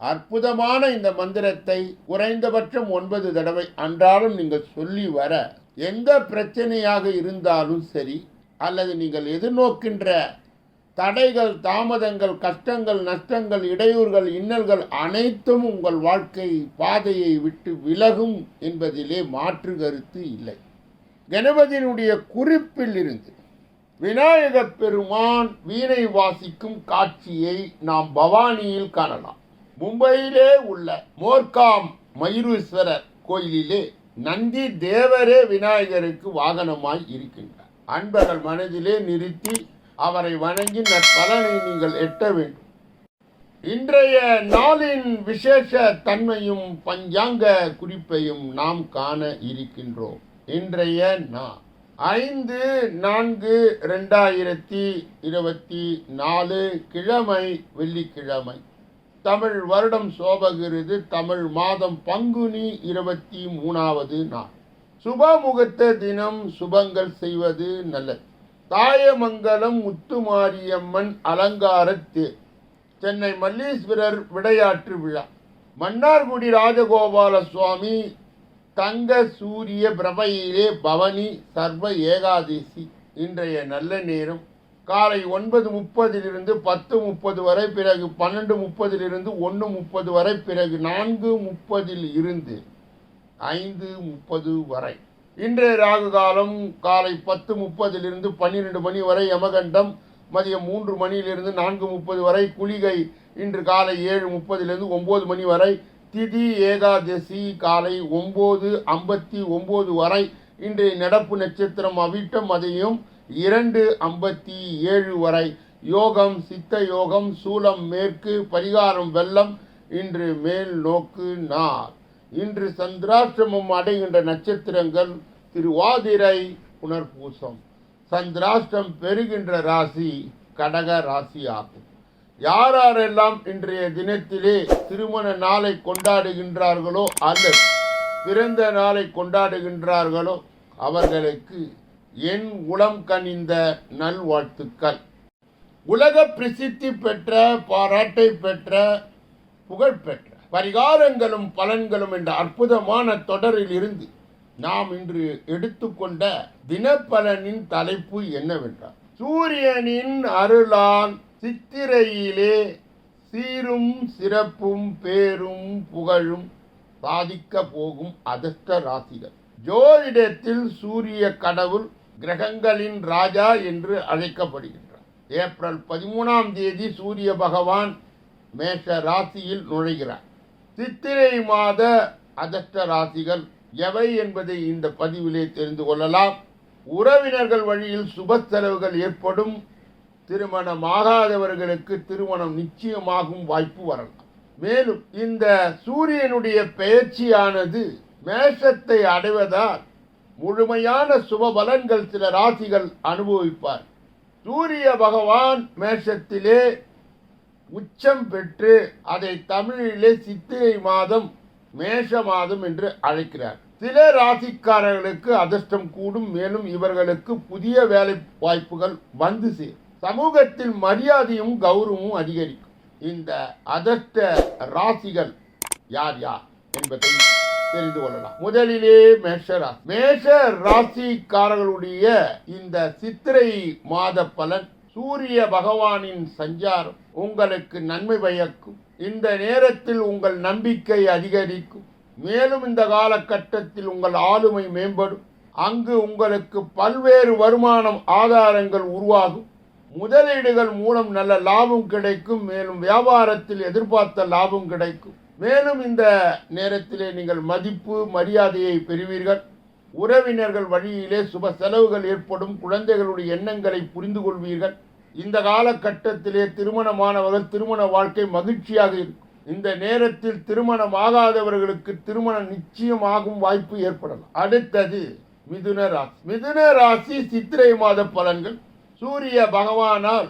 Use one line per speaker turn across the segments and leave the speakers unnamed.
அற்புதமான இந்த மந்திரத்தை குறைந்தபட்சம் ஒன்பது தடவை அன்றாடம் நீங்கள் சொல்லி வர எந்த பிரச்சனையாக இருந்தாலும் சரி அல்லது நீங்கள் எதிர்நோக்கின்ற தடைகள் தாமதங்கள் கஷ்டங்கள் நஷ்டங்கள் இடையூறுகள் இன்னல்கள் அனைத்தும் உங்கள் வாழ்க்கை பாதையை விட்டு விலகும் என்பதிலே மாற்று கருத்து இல்லை. கணபதியினுடைய குறிப்பில் இருந்து விநாயகப் பெருமான் வீணை வாசிக்கும் காட்சியை நாம் பவானியில் காணலாம். மும்பையிலே உள்ள மோர்காம் மயூரேஸ்வரர் கோயிலிலே நந்தி தேவரே விநாயகருக்கு வாகனமாய் இருக்கின்றார். அன்பர்கள் மனதிலே நிறுத்தி அவரை வணங்கி நற்பலனை நீங்கள் எட்ட வேண்டும். இன்றைய நாளின் விசேஷ தன்மையும் பஞ்சாங்க குறிப்பையும் நாம் காண இருக்கின்றோம். இன்றைய நாள் ஐந்து நான்கு ரெண்டாயிரத்தி இருபத்தி நாலு கிழமை வெள்ளிக்கிழமை. தமிழ் வருடம் சோபகிறது தமிழ் மாதம் பங்குனி இருபத்தி மூணாவது நாள். சுபமுகூர்த்த தினம் சுபங்கள் செய்வது நல்லது. தாயமங்கலம் முத்துமாரியம்மன் அலங்காரத்து சென்னை மல்லீஸ்வரர் விளையாட்டு விழா. மன்னார்குடி ராஜகோபால சுவாமி தங்க சூரிய பிரபையிலே பவனி சர்வ ஏகாதேசி. இன்றைய நல்ல நேரம். காலை ஒன்பது முப்பதிலிருந்து பத்து முப்பது வரை பிறகு பன்னெண்டு முப்பதிலிருந்து ஒன்று முப்பது வரை பிறகு நான்கு முப்பதில் இருந்து ஐந்து முப்பது வரை. இன்றைய ராகு காலம் காலை பத்து முப்பதிலிருந்து பன்னிரெண்டு மணி வரை யமகண்டம் மதியம் மூன்று மணியிலிருந்து நான்கு முப்பது வரை குளிகை இன்று காலை ஏழு முப்பதிலிருந்து ஒம்பது மணி வரை திதி ஏகாதசி காலை ஒம்பது ஐம்பத்தி ஒம்பது வரை இன்றைய நடப்பு நட்சத்திரம் அவிட்டம் அதையும் இரண்டு ஐம்பத்தி ஏழு வரை யோகம் சித்த யோகம் சூலம் மேற்கு பரிகாரம் வெள்ளம் இன்று மேல் நோக்கு நார். இன்று சந்திராஷ்டிரமம் அடைகின்ற நட்சத்திரங்கள் திருவாதிரை புனர்பூசம். சந்திராஷ்டிரம் பெறுகின்ற ராசி கடக ராசி ஆகும் யாரெல்லாம் இன்றைய தினத்திலே திருமண நாளை கொண்டாடுகின்றார்களோ அல்லது பிறந்த நாளை கொண்டாடுகின்றார்களோ அவர்களுக்கு என் உளம் கனிந்த நல்வாழ்த்துக்கள். உலக பிரசித்தி பெற்ற பாராட்டை பெற்ற புகழ் பெற்ற பரிகாரங்களும் பலன்களும் என்ற அற்புதமான தொடரில் இருந்து நாம் இன்று எடுத்துக்கொண்ட தினப்பலனின் தலைப்பு என்னவென்றால் சூரியனின் அருளான் சித்திரையிலே சீரும் சிறப்பும் பேரும் புகழும் சாதிக்க போகும் அதிர்ஷ்ட ராசிகள். ஜோதிடத்தில் சூரிய கடவுள் கிரகங்களின் ராஜா என்று அழைக்கப்படுகின்றார் ஏப்ரல் பதிமூணாம் தேதி சூரிய பகவான் மேஷ ராசியில் நுழைகிறார். சித்திரை மாத அதஷ்ட ராசிகள் எவை என்பதை இந்த பதிவிலே தெரிந்து கொள்ளலாம். உறவினர்கள் வழியில் சுப செலவுகள் ஏற்படும். திருமணமாகாதவர்களுக்கு திருமணம் நிச்சயமாகும் வாய்ப்பு வரலாம். மேலும் இந்த சூரியனுடைய பெயர்ச்சியானது மேஷத்தை அடைவதால் முழுமையான சுப பலன்கள் சில ராசிகள் அனுபவிப்பார். சூரிய பகவான் மேஷத்திலே உச்சம் பெற்று அதை தமிழிலே சித்திரை மாதம் மேஷ மாதம் என்று அழைக்கிறார். சில ராசிக்காரர்களுக்கு அதிர்ஷ்டம் கூடும் மேலும் இவர்களுக்கு புதிய வேலை வாய்ப்புகள் வந்து சேரும். சமூகத்தில் மரியாதையும் கௌரவமும் அதிகரிக்கும். இந்த அதிர்ஷ்ட ராசிகள் யார் யார் என்பதை தெரிந்து கொள்ளலாம் முதலிலே மேஷ ராசி மேஷ ராசிக்காரர்களுடைய இந்த சித்திரை மாத பலன் சூரிய பகவானின் சஞ்சாரம் உங்களுக்கு நன்மை பயக்கும். இந்த நேரத்தில் உங்கள் நம்பிக்கை அதிகரிக்கும். மேலும் இந்த காலகட்டத்தில் உங்கள் ஆளுமை மேம்படும். அங்கு உங்களுக்கு பல்வேறு வருமானம் ஆதாரங்கள் உருவாகும். முதலீடுகள் மூலம் நல்ல லாபம் கிடைக்கும். மேலும் வியாபாரத்தில் எதிர்பார்த்த லாபம் கிடைக்கும். மேலும் இந்த நேரத்திலே நீங்கள் மதிப்பு மரியாதையை பெறுவீர்கள். உறவினர்கள் வழியிலே சுப செலவுகள் ஏற்படும் குழந்தைகளுடைய எண்ணங்களை புரிந்து கொள்வீர்கள். இந்த காலகட்டத்திலே திருமணமானவர்கள் திருமண வாழ்க்கை மகிழ்ச்சியாக இருக்கும். இந்த நேரத்தில் திருமணம் ஆகாதவர்களுக்கு திருமணம் நிச்சயமாகும் வாய்ப்பு ஏற்படலாம். அடுத்தது மிதுன ராசி. மிதுன ராசி சித்திரை மாத பலன்கள். சூரிய பகவானால்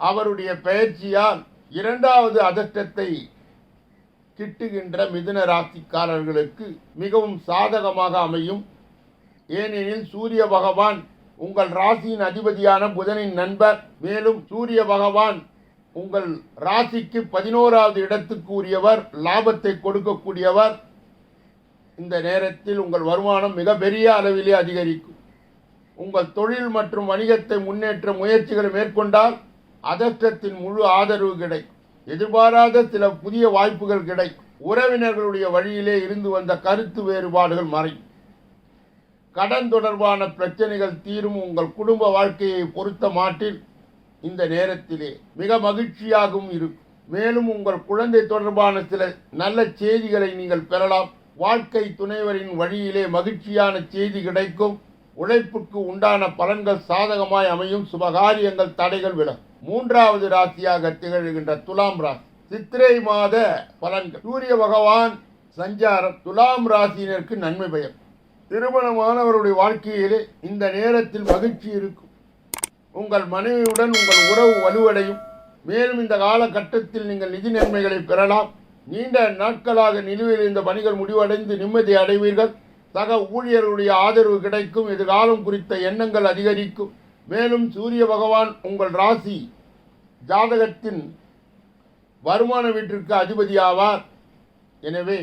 அவருடைய பெயர்ச்சியால் இரண்டாவது அதிர்ஷ்டத்தை கிட்டுகின்ற மிதுன ராசிக்காரர்களுக்கு மிகவும் சாதகமாக அமையும். ஏனெனில் சூரிய பகவான் உங்கள் ராசியின் அதிபதியான புதனின் நண்பர். மேலும் சூரிய பகவான் உங்கள் ராசிக்கு பதினோராவது இடத்துக்கு உரியவர் லாபத்தை கொடுக்கக்கூடியவர். இந்த நேரத்தில் உங்கள் வருமானம் மிகப்பெரிய அளவிலே அதிகரிக்கும். உங்கள் தொழில் மற்றும் வணிகத்தை முன்னேற்ற முயற்சிகளை மேற்கொண்டால் அதிர்ஷ்டத்தின் முழு ஆதரவு கிடைக்கும். எதிர்பாராத சில புதிய வாய்ப்புகள் கிடைக்கும் உறவினர்களுடைய வழியிலே இருந்து வந்த கருத்து வேறுபாடுகள் மறையும் கடன் தொடர்பான பிரச்சனைகள் தீரும் உங்கள் குடும்ப வாழ்க்கையை பொறுத்த மாட்டில் இந்த நேரத்திலே மிக மகிழ்ச்சியாகவும் இருக்கும் மேலும் உங்கள் குழந்தை தொடர்பான சில நல்ல செய்திகளை நீங்கள் பெறலாம். வாழ்க்கை துணைவரின் வழியிலே மகிழ்ச்சியான செய்தி கிடைக்கும். உழைப்புக்கு உண்டான பலன்கள் சாதகமாய் அமையும். சுபகாரியங்கள் தடைகள் விலகும். மூன்றாவது ராசியாக திகழ்கின்ற துலாம் ராசி. சித்திரை மாத பலன்கள். சூரிய பகவான் சஞ்சாரம் துலாம் ராசியினருக்கு நன்மை பெயர். திருமணமானவருடைய வாழ்க்கையிலே இந்த நேரத்தில் மகிழ்ச்சி இருக்கும். உங்கள் மனைவியுடன் உங்கள் உறவு வலுவடையும். மேலும் இந்த காலகட்டத்தில் நீங்கள் நிதி நன்மைகளை பெறலாம். நீண்ட நாட்களாக நிலுவையில் இந்த பணிகள் முடிவடைந்து நிம்மதி அடைவீர்கள். சக ஊழியர்களுடைய ஆதரவு கிடைக்கும். எதிர்காலம் குறித்த எண்ணங்கள் அதிகரிக்கும். மேலும் சூரிய பகவான் உங்கள் ராசி ஜாதகத்தின் வருமான வீட்டிற்கு அதிபதியாவார். எனவே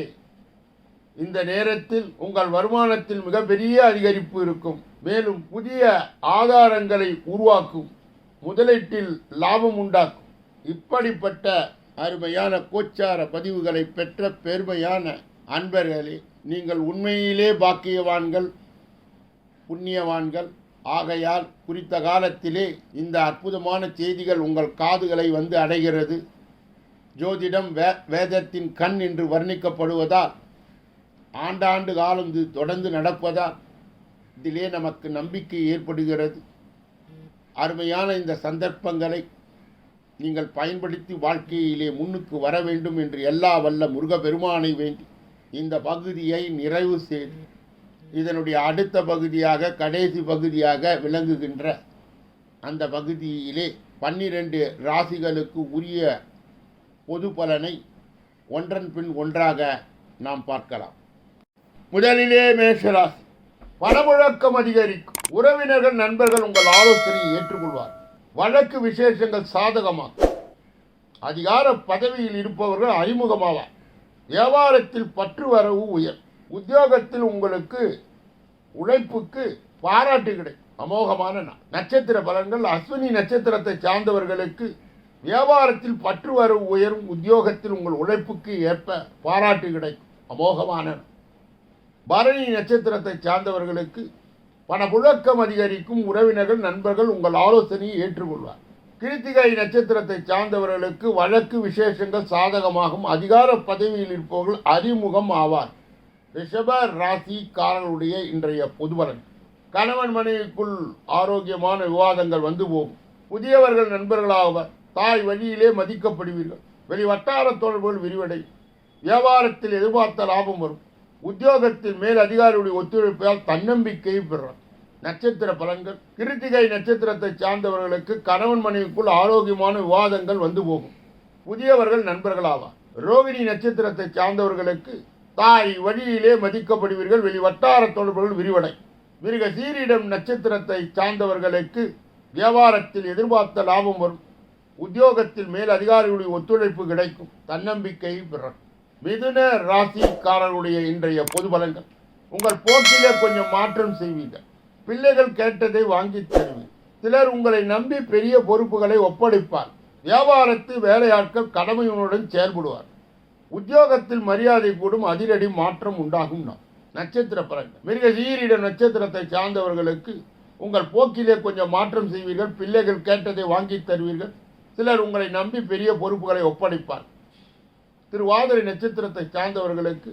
இந்த நேரத்தில் உங்கள் வருமானத்தில் மிகப்பெரிய அதிகரிப்பு இருக்கும். மேலும் புதிய ஆதாரங்களை உருவாக்கும். முதலீட்டில் லாபம் உண்டாக்கும். இப்படிப்பட்ட அருமையான கோச்சார பதிவுகளை பெற்ற பெருமையான அன்பர்களே நீங்கள் உண்மையிலே பாக்கியவான்கள் புண்ணியவான்கள் ஆகையால் குறித்த காலத்திலே இந்த அற்புதமான செய்திகள் உங்கள் காதுகளை வந்து அடைகிறது. ஜோதிடம் வே வேதத்தின் கண் என்று வர்ணிக்கப்படுவதால் ஆண்டாண்டு காலம் இது தொடர்ந்து நடப்பதால் இதிலே நமக்கு நம்பிக்கை ஏற்படுகிறது. அருமையான இந்த சந்தர்ப்பங்களை நீங்கள் பயன்படுத்தி வாழ்க்கையிலே முன்னுக்கு வர வேண்டும் என்று எல்லா வல்ல முருகப்பெருமானை வேண்டி இந்த பகுதியை நிறைவு செய்து இதனுடைய அடுத்த பகுதியாக கடைசி பகுதியாக விளங்குகின்ற அந்த பகுதியிலே பன்னிரண்டு ராசிகளுக்கு உரிய பொது பலனை ஒன்றன் பின் ஒன்றாக நாம் பார்க்கலாம். முதலிலே மேஷராசி. பணமுழக்கம் அதிகரிக்கும். உறவினர்கள் நண்பர்கள் உங்கள் ஆலோசனையை ஏற்றுக்கொள்வார். வழக்கு விசேஷங்கள் சாதகமாகும். அதிகார பதவியில் இருப்பவர்கள் அறிமுகமாவார். வியாபாரத்தில் பற்று வரவு உயர். உத்தியோகத்தில் உங்களுக்கு உழைப்புக்கு பாராட்டு கிடைக்கும் அமோகமான நாள். நட்சத்திர பலன்கள் அஸ்வினி நட்சத்திரத்தை சார்ந்தவர்களுக்கு வியாபாரத்தில் பற்று வரவு உயரும் உத்தியோகத்தில் உங்கள் உழைப்புக்கு ஏற்ப பாராட்டு கிடைக்கும். அமோகமான பரணி நட்சத்திரத்தை சார்ந்தவர்களுக்கு பணப்புழக்கம் அதிகரிக்கும் உறவினர்கள் நண்பர்கள் உங்கள் ஆலோசனையை ஏற்றுக்கொள்வார். கிருத்திகை நட்சத்திரத்தை சார்ந்தவர்களுக்கு வழக்கு விசேஷங்கள் சாதகமாகும் அதிகார பதவியில் இருப்பவர்கள் அறிமுகம் ஆவார். ரிஷப ராசிக்காரனுடைய இன்றைய பொதுபலன். கணவன் மனைவிக்குள் ஆரோக்கியமான விவாதங்கள் வந்து போகும் புதியவர்கள் நண்பர்களாக தாய் வழியிலே மதிக்கப்படுவீர்கள். வெளி வட்டார தொடர்புகள் விரிவடை வியாபாரத்தில் எதிர்பார்த்த லாபம் வரும். உத்தியோகத்தில் மேல் அதிகாரியுடைய ஒத்துழைப்பால் தன்னம்பிக்கையை பெறுறார் நட்சத்திர பலன்கள். கிருத்திகை நட்சத்திரத்தை சார்ந்தவர்களுக்கு கணவன் மனைவிக்குள் ஆரோக்கியமான விவாதங்கள் வந்து போகும் புதியவர்கள் நண்பர்களாவார். ரோகிணி நட்சத்திரத்தை சார்ந்தவர்களுக்கு தாய் வழியிலே மதிக்கப்படுவீர்கள் வெளி வட்டார தொடர்புகள் விரிவடை. மிருக சீரிடம் நட்சத்திரத்தை சார்ந்தவர்களுக்கு வியாபாரத்தில் எதிர்பார்த்த லாபம் வரும். உத்தியோகத்தில் மேல் அதிகாரிகளுடைய ஒத்துழைப்பு கிடைக்கும். தன்னம்பிக்கை பெறும் மிதுன ராசிக்காரர்களுடைய இன்றைய பொது பலன்கள். உங்கள் போக்கிலே கொஞ்சம் மாற்றம் செய்வீர்கள். பிள்ளைகள் கேட்டதை வாங்கி தருவீர்கள். சிலர் உங்களை நம்பி பெரிய பொறுப்புகளை ஒப்படைப்பார் வியாபாரத்து வேலையாட்கள் கடமையுடன் செயல்படுவார் உத்தியோகத்தில் மரியாதை கூடும் அதிரடி மாற்றம் உண்டாகும் நான் நட்சத்திர பலன்கள் மிருக சீரிட நட்சத்திரத்தை சார்ந்தவர்களுக்கு உங்கள் போக்கிலே கொஞ்சம் மாற்றம் செய்வீர்கள் பிள்ளைகள் கேட்டதை வாங்கி தருவீர்கள். சிலர் உங்களை நம்பி பெரிய பொறுப்புகளை ஒப்படைப்பார். திருவாதிரை நட்சத்திரத்தை சார்ந்தவர்களுக்கு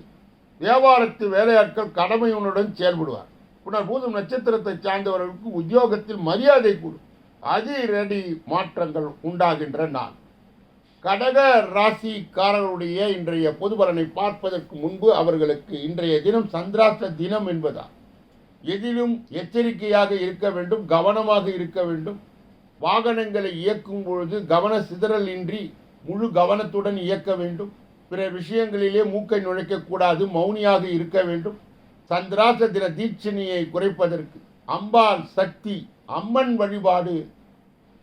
வியாபாரத்து வேலையாட்கள் கடமையுடன் செயல்படுவார். புனர்பூதம் நட்சத்திரத்தை சார்ந்தவர்களுக்கு உத்தியோகத்தில் மரியாதை கூடும் அதிரடி மாற்றங்கள் உண்டாகின்ற நாள் கடக ராசிக்காரர்களுடைய இன்றைய பொது பலனை பார்ப்பதற்கு முன்பு அவர்களுக்கு இன்றைய தினம் சந்திராச தினம் என்பதால் எதிலும் எச்சரிக்கையாக இருக்க வேண்டும் கவனமாக இருக்க வேண்டும். வாகனங்களை இயக்கும் பொழுது கவன சிதறல் இன்றி முழு கவனத்துடன் இயக்க வேண்டும். பிற விஷயங்களிலே மூக்கை நுழைக்கக்கூடாது மௌனியாக இருக்க வேண்டும். சந்திராச தின தீட்சணியை குறைப்பதற்கு அம்பாள் சக்தி அம்மன் வழிபாடு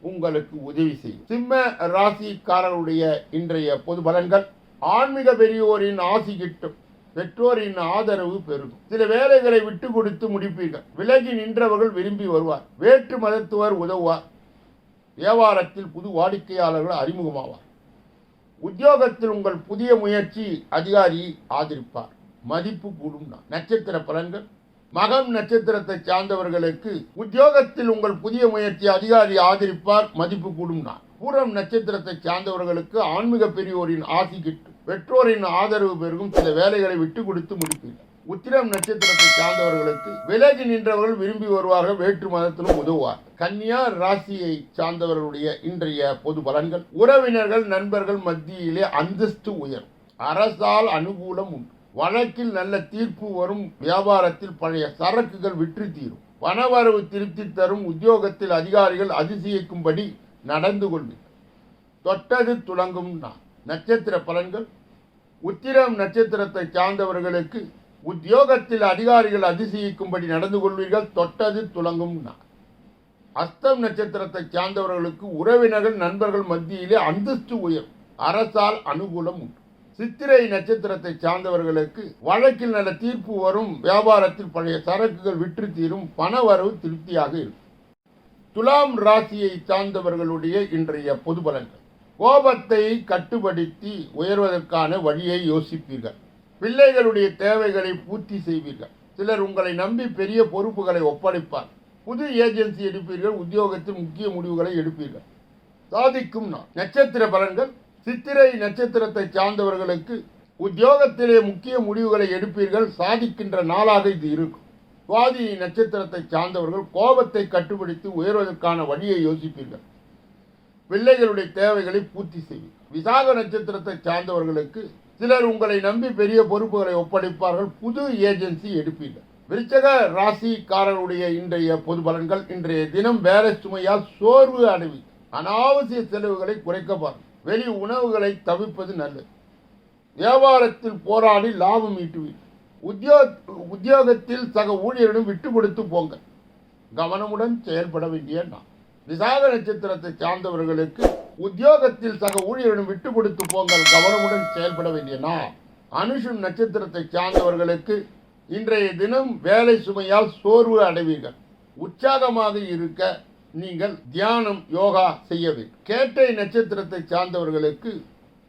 உங்களுக்கு உதவி செய்யும். சிம்ம ராசிக்காரருடைய இன்றைய பொது பலன்கள் ஆன்மீக பெரியோரின் ஆசி கிட்டும் பெற்றோரின் ஆதரவு பெருகும். சில வேலைகளை விட்டு கொடுத்து முடிப்பீர்கள். விலகி நின்றவர்கள் விரும்பி வருவார். வேற்று மதத்துவர் உதவுவார். வியாபாரத்தில் புது வாடிக்கையாளர்கள் அறிமுகமாவார். உத்தியோகத்தில் உங்கள் புதிய முயற்சி அதிகாரி ஆதரிப்பார். மதிப்பு கூடும் நட்சத்திர பலன்கள் மகம் நட்சத்திரத்தை சார்ந்தவர்களுக்கு உத்தியோகத்தில் உங்கள் புதிய முயற்சி அதிகாரி ஆதரிப்பார் மதிப்பு கூடும் நான் பூரம் நட்சத்திரத்தை சார்ந்தவர்களுக்கு ஆன்மீக பெரியோரின் ஆசி கிட்டும். பெற்றோரின் ஆதரவு பெருகும். சில வேலைகளை விட்டு கொடுத்து முடிப்பீர்கள். உத்திரம் நட்சத்திரத்தை சார்ந்தவர்களுக்கு விலகி நின்றவர்கள் விரும்பி வருவார்கள் வேற்று மதத்திலும் உதவுவார். கன்னியா ராசியை சார்ந்தவர்களுடைய இன்றைய பொது பலன்கள். உறவினர்கள் நண்பர்கள் மத்தியிலே அந்தஸ்து உயரும். அரசால் அனுகூலம் உண்டு. வழக்கில் நல்ல தீர்ப்பு வரும் வியாபாரத்தில் பழைய சரக்குகள் விற்று தீரும். பணவரவு திருப்தி தரும் உத்தியோகத்தில் அதிகாரிகள் அதிசயிக்கும்படி நடந்து கொள்வீர்கள் தொட்டது துளங்கும் நான் நட்சத்திர பலன்கள். உத்திரம் நட்சத்திரத்தை சார்ந்தவர்களுக்கு உத்தியோகத்தில் அதிகாரிகள் அதிசயிக்கும்படி நடந்து கொள்வீர்கள். தொட்டது துளங்கும் நான் அஸ்தம் நட்சத்திரத்தை சார்ந்தவர்களுக்கு உறவினர்கள் நண்பர்கள் மத்தியிலே அந்தஸ்து உயரும். அரசால் அனுகூலம் உண்டு. சித்திரை நட்சத்திரத்தை சார்ந்தவர்களுக்கு வழக்கில் நல்ல தீர்ப்பு வரும். வியாபாரத்தில் பழைய சரக்குகள் விற்று தீரும். பண வரவு திருப்தியாக இருக்கும். துலாம் ராசியை சார்ந்தவர்களுடைய இன்றைய பொது பலன்கள். கோபத்தை கட்டுப்படுத்தி உயர்வதற்கான வழியை யோசிப்பீர்கள். பிள்ளைகளுடைய தேவைகளை பூர்த்தி செய்வீர்கள். சிலர் உங்களை நம்பி பெரிய பொறுப்புகளை ஒப்படைப்பார். புது ஏஜென்சி எடுப்பீர்கள். உத்தியோகத்தில் முக்கிய முடிவுகளை எடுப்பீர்கள். சாதிக்கும் நான் நட்சத்திர பலன்கள் சித்திரை நட்சத்திரத்தை சார்ந்தவர்களுக்கு உத்தியோகத்திலே முக்கிய முடிவுகளை எடுப்பீர்கள் சாதிக்கின்ற நாளாக இது இருக்கும். சுவாதி நட்சத்திரத்தை சார்ந்தவர்கள் கோபத்தை கட்டுப்படுத்தி உயர்வதற்கான வழியை யோசிப்பீர்கள். பிள்ளைகளுடைய தேவைகளை பூர்த்தி செய்யும் விசாக நட்சத்திரத்தை சார்ந்தவர்களுக்கு சிலர் உங்களை நம்பி பெரிய பொறுப்புகளை ஒப்படைப்பார்கள் புது ஏஜென்சி எடுப்பீர்கள். விருச்சக ராசிக்காரருடைய இன்றைய பொது பலன்கள் இன்றைய தினம் வேலை சுமையால் சோர்வு அடைவி அனாவசிய செலவுகளை குறைக்க பாருங்கள். வெளி உணவுகளை தவிர்ப்பது நல்லது. வியாபாரத்தில் போராடி லாபம் ஈட்டுவீர்கள் உத்தியோக உத்தியோகத்தில் சக ஊழியரிடம் விட்டு கொடுத்து போங்க கவனமுடன் செயல்பட வேண்டிய நான் விசாக நட்சத்திரத்தை சார்ந்தவர்களுக்கு உத்தியோகத்தில் சக ஊழியரிடம் விட்டு கொடுத்து போங்கள். கவனமுடன் செயல்பட வேண்டிய நான் அனுஷம் நட்சத்திரத்தை சார்ந்தவர்களுக்கு இன்றைய தினம் வேலை சுமையால் சோர்வு அடைவீர்கள். உற்சாகமாக இருக்க நீங்கள் தியானம் யோகா செய்ய வேண்டும். கேட்டை நட்சத்திரத்தை சார்ந்தவர்களுக்கு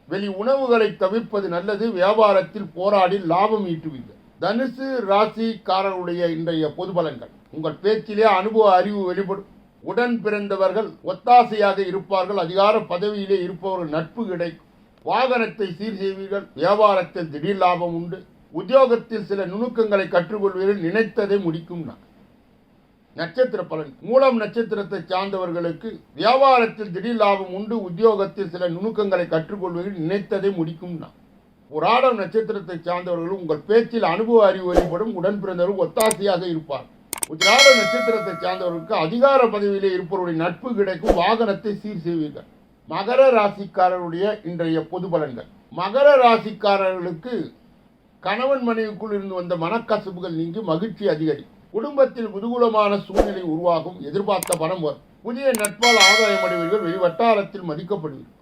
வெளி உணவுகளை தவிர்ப்பது நல்லது. வியாபாரத்தில் போராடி லாபம் ஈட்டுவீர்கள். தனுசு ராசிக்காரருடைய இன்றைய பொது பலன்கள். உங்கள் பேச்சிலே அனுபவ அறிவு வெளிப்படும். உடன் பிறந்தவர்கள் ஒத்தாசையாக இருப்பார்கள். அதிகார பதவியிலே இருப்பவர்கள் நட்பு கிடைக்கும். வாகனத்தை சீர் செய்வீர்கள். வியாபாரத்தில் திடீர் லாபம் உண்டு. உத்தியோகத்தில் சில நுணுக்கங்களை கற்றுக்கொள்வீர்கள். நினைத்ததை முடிக்கும் நான் நட்சத்திர பலன். மூலம் நட்சத்திரத்தை சார்ந்தவர்களுக்கு வியாபாரத்தில் திடீர் லாபம் உண்டு உத்தியோகத்தில் சில நுணுக்கங்களை கற்றுக்கொள்வதில் நினைத்ததை முடிக்கும் நான். புராடம் நட்சத்திரத்தை சார்ந்தவர்களும் உங்கள் பேச்சில் அனுபவ அறிவு வெளிப்படும் உடன் பிறந்தவர்கள் ஒத்தாசையாக இருப்பார். உத்திராட நட்சத்திரத்தை சார்ந்தவர்களுக்கு அதிகார பதவியிலே இருப்பவருடைய நட்பு கிடைக்கும் வாகனத்தை சீர் செய்வீர்கள். மகர ராசிக்காரருடைய இன்றைய பொது பலன்கள். மகர ராசிக்காரர்களுக்கு கணவன் மனைவிக்குள் இருந்து வந்த மனக்கசப்புகள் நீங்கி மகிழ்ச்சி அதிகரிக்கும். குடும்பத்தில் முதுகுலமான சூழ்நிலை உருவாகும். எதிர்பார்த்த பணம் வரும் புதிய நட்பால் ஆதாயம் அடைவீர்கள். வெளி வட்டாரத்தில் மதிக்கப்படுவீர்கள்.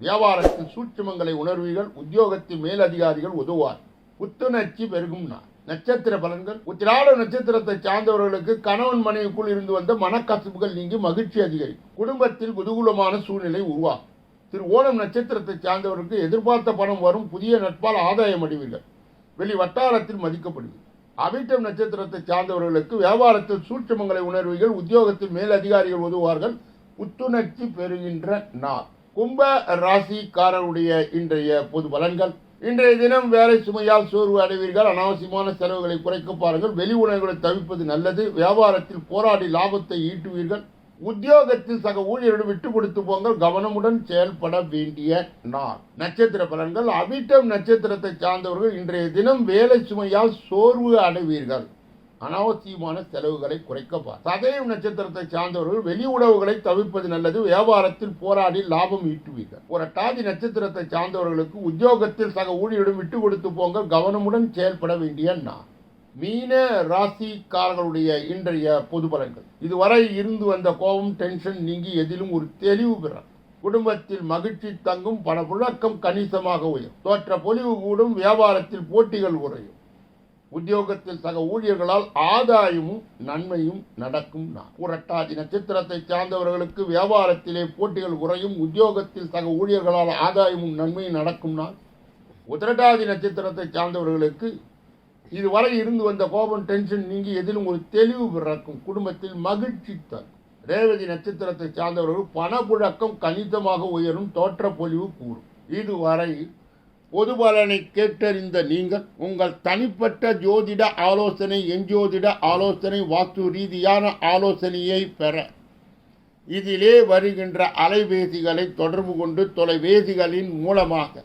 வியாபாரத்தில் சூட்சுமங்களை உணர்வீர்கள். உத்தியோகத்தில் மேலதிகாரிகள் உதவார் புத்துணர்ச்சி பெருகும் நான் நட்சத்திர பலன்கள். உத்திராட நட்சத்திரத்தை சார்ந்தவர்களுக்கு கணவன் மனைவிக்குள் இருந்து வந்த மனக்கசப்புகள் நீங்கி மகிழ்ச்சி அதிகரிக்கும். குடும்பத்தில் குதூகூலமான சூழ்நிலை உருவாகும். திரு ஓணம் நட்சத்திரத்தை சார்ந்தவர்களுக்கு எதிர்பார்த்த பணம் வரும். புதிய நட்பால் ஆதாயம் அடைவீர்கள். வெளி வட்டாரத்தில் மதிக்கப்படுவீர்கள். அவிட்டம் நட்சத்திரத்தை சார்ந்தவர்களுக்கு வியாபாரத்தில் சூட்சமங்களை உணர்வீர்கள் உத்தியோகத்தில் மேலதிகாரிகள் உதவுவார்கள். புத்துணர்ச்சி பெறுகின்ற நாள். கும்ப ராசிக்காரருடைய இன்றைய பொது பலன்கள். இன்றைய தினம் வேலை சுமையால் சோர்வு அடைவீர்கள். அனாவசியமான செலவுகளை குறைக்க பாருங்கள். வெளி உணவுகளை தவிர்ப்பது நல்லது. வியாபாரத்தில் போராடி லாபத்தை ஈட்டுவீர்கள். உத்தியோகத்தில் சக ஊழியரிடம் விட்டு கொடுத்து போங்கள் கவனமுடன் செயல்பட வேண்டிய நாள். நட்சத்திர பலன்கள் அவிட்டம் நட்சத்திரத்தை சார்ந்தவர்கள் இன்றைய தினம் வேலை சுமையால் சோர்வு அடைவீர்கள். அனாவசியமான செலவுகளை குறைக்கப்பார் சதயம் நட்சத்திரத்தை சார்ந்தவர்கள் வெளி உணவுகளை தவிர்ப்பது நல்லது வியாபாரத்தில் போராடி லாபம் ஈட்டுவீர்கள். ஒரு டாதி நட்சத்திரத்தை சார்ந்தவர்களுக்கு உத்தியோகத்தில் சக ஊழியரிடம் விட்டு கொடுத்து போங்கள் கவனமுடன் செயல்பட வேண்டிய நாள். மீன ராசிக்காரர்களுடைய இன்றைய பொது பலன்கள் இதுவரை இருந்து வந்த கோபம் டென்ஷன் நீங்கி எதிலும் ஒரு தெளிவு பெறும் குடும்பத்தில் மகிழ்ச்சி தங்கும் பணப்புழக்கம் கணிசமாக உயரும். தோற்ற பொலிவு கூடும் வியாபாரத்தில் போட்டிகள் குறையும். உத்தியோகத்தில் சக ஊழியர்களால் ஆதாயமும் நன்மையும் நடக்கும் நான் புரட்டாதி நட்சத்திரத்தை சார்ந்தவர்களுக்கு வியாபாரத்திலே போட்டிகள் குறையும் உத்தியோகத்தில் சக ஊழியர்களால் ஆதாயமும் நன்மையும் நடக்கும் நாள். உத்திரட்டாதி நட்சத்திரத்தை சார்ந்தவர்களுக்கு இதுவரை இருந்து வந்த கோபம் டென்ஷன் நீங்கி எதிலும் ஒரு தெளிவு பிறக்கும். குடும்பத்தில் மகிழ்ச்சி தரும். ரேவதி நட்சத்திரத்தை சார்ந்தவர்கள் பணப்புழக்கம் கணிசமாக உயரும் தோற்ற பொலிவு கூறும் இதுவரை பொது பலனை கேட்டறிந்த நீங்கள் உங்கள் தனிப்பட்ட ஜோதிட ஆலோசனை எஞ்சோதிட ஆலோசனை வாஸ்து ரீதியான ஆலோசனையை பெற. இதிலே வருகின்ற அலைபேசிகளை தொடர்பு கொண்டு தொலைபேசிகளின் மூலமாக